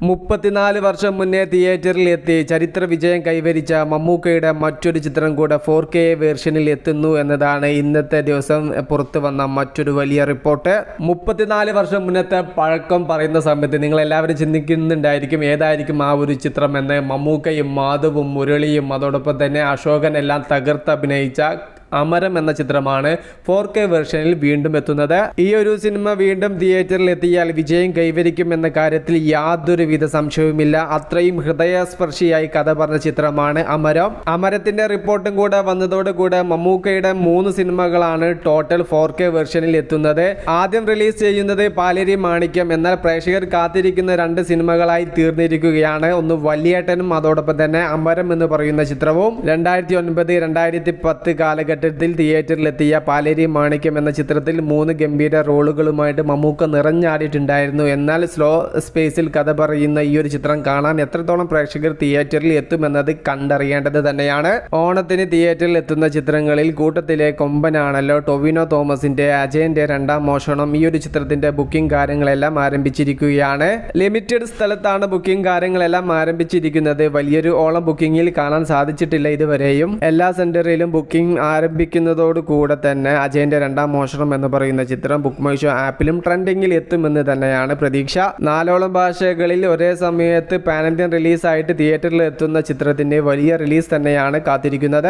മുപ്പത്തിനാല് വർഷം മുന്നേ തിയേറ്ററിൽ എത്തി ചരിത്ര വിജയം കൈവരിച്ച മമ്മൂക്കയുടെ മറ്റൊരു ചിത്രം കൂടെ ഫോർ കെ വേർഷനിൽ എത്തുന്നു എന്നതാണ് ഇന്നത്തെ ദിവസം പുറത്തു വന്ന മറ്റൊരു വലിയ റിപ്പോർട്ട്. മുപ്പത്തിനാല് വർഷം മുന്നത്തെ പഴക്കം പറയുന്ന സമയത്ത് നിങ്ങൾ എല്ലാവരും ചിന്തിക്കുന്നുണ്ടായിരിക്കും ഏതായിരിക്കും ആ ഒരു ചിത്രം എന്ന് മമ്മൂക്കയും മാധവും മുരളിയും അതോടൊപ്പം തന്നെ അശോകൻ എല്ലാം തകർത്ത് അഭിനയിച്ച അമരം എന്ന ചിത്രമാണ് ഫോർ കെ വെർഷനിൽ വീണ്ടും എത്തുന്നത്. ഈ ഒരു സിനിമ വീണ്ടും തിയേറ്ററിൽ എത്തിയാൽ വിജയം കൈവരിക്കും എന്ന കാര്യത്തിൽ യാതൊരുവിധ സംശയവുമില്ല. അത്രയും ഹൃദയസ്പർശിയായി കഥ പറഞ്ഞ ചിത്രമാണ് അമരം. അമരത്തിന്റെ റിപ്പോർട്ടും കൂടെ വന്നതോടുകൂടെ മമ്മൂക്കയുടെ മൂന്ന് സിനിമകളാണ് ടോട്ടൽ ഫോർ കെ വെർഷനിൽ എത്തുന്നത്. ആദ്യം റിലീസ് ചെയ്യുന്നത് പാലേരി മാണിക്യം. എന്നാൽ പ്രേക്ഷകർ കാത്തിരിക്കുന്ന രണ്ട് സിനിമകളായി തീർന്നിരിക്കുകയാണ്. ഒന്ന് വലിയേട്ടനും അതോടൊപ്പം തന്നെ അമരം എന്ന് പറയുന്ന ചിത്രവും. രണ്ടായിരത്തി ഒൻപത് രണ്ടായിരത്തി പത്ത് കാലഘട്ടത്തിൽ തിയേറ്ററിലെത്തിയ പാലേരി മാണിക്യം എന്ന ചിത്രത്തിൽ മൂന്ന് ഗംഭീര റോളുകളുമായിട്ട് മമ്മൂക്ക നിറഞ്ഞാടിയിട്ടുണ്ടായിരുന്നു. എന്നാൽ സ്ലോ സ്പേസിൽ കഥ പറയുന്ന ഈ ഒരു ചിത്രം കാണാൻ എത്രത്തോളം പ്രേക്ഷകർ തിയേറ്ററിൽ എത്തുമെന്നത് കണ്ടറിയേണ്ടത് തന്നെയാണ്. ഓണത്തിന് തിയേറ്ററിൽ എത്തുന്ന ചിത്രങ്ങളിൽ കൂട്ടത്തിലെ കൊമ്പനാണല്ലോ ടൊവിനോ തോമസിന്റെ അജയന്റെ രണ്ടാം മോഷണം. ഈ ഒരു ചിത്രത്തിന്റെ ബുക്കിംഗ് കാര്യങ്ങളെല്ലാം ആരംഭിച്ചിരിക്കുകയാണ്. ലിമിറ്റഡ് സ്ഥലത്താണ് ബുക്കിംഗ് കാര്യങ്ങളെല്ലാം ആരംഭിച്ചിരിക്കുന്നത്. വലിയൊരു ഓളം ബുക്കിംഗിൽ കാണാൻ സാധിച്ചിട്ടില്ല ഇതുവരെയും. എല്ലാ സെന്ററിലും ബുക്കിംഗ് ആരംഭിക്കുന്നതോട് കൂടെ തന്നെ അജയന്റെ രണ്ടാം മോഷണം എന്ന് പറയുന്ന ചിത്രം ബുക്ക് മൈ ഷോ ആപ്പിലും ട്രെൻഡിങ്ങിൽ എത്തുമെന്ന് തന്നെയാണ് പ്രതീക്ഷ. നാലോളം ഭാഷകളിൽ ഒരേ സമയത്ത് പാൻ ഇന്ത്യൻ റിലീസായിട്ട് തിയേറ്ററിൽ എത്തുന്ന ചിത്രത്തിന്റെ വലിയ റിലീസ് തന്നെയാണ് കാത്തിരിക്കുന്നത്.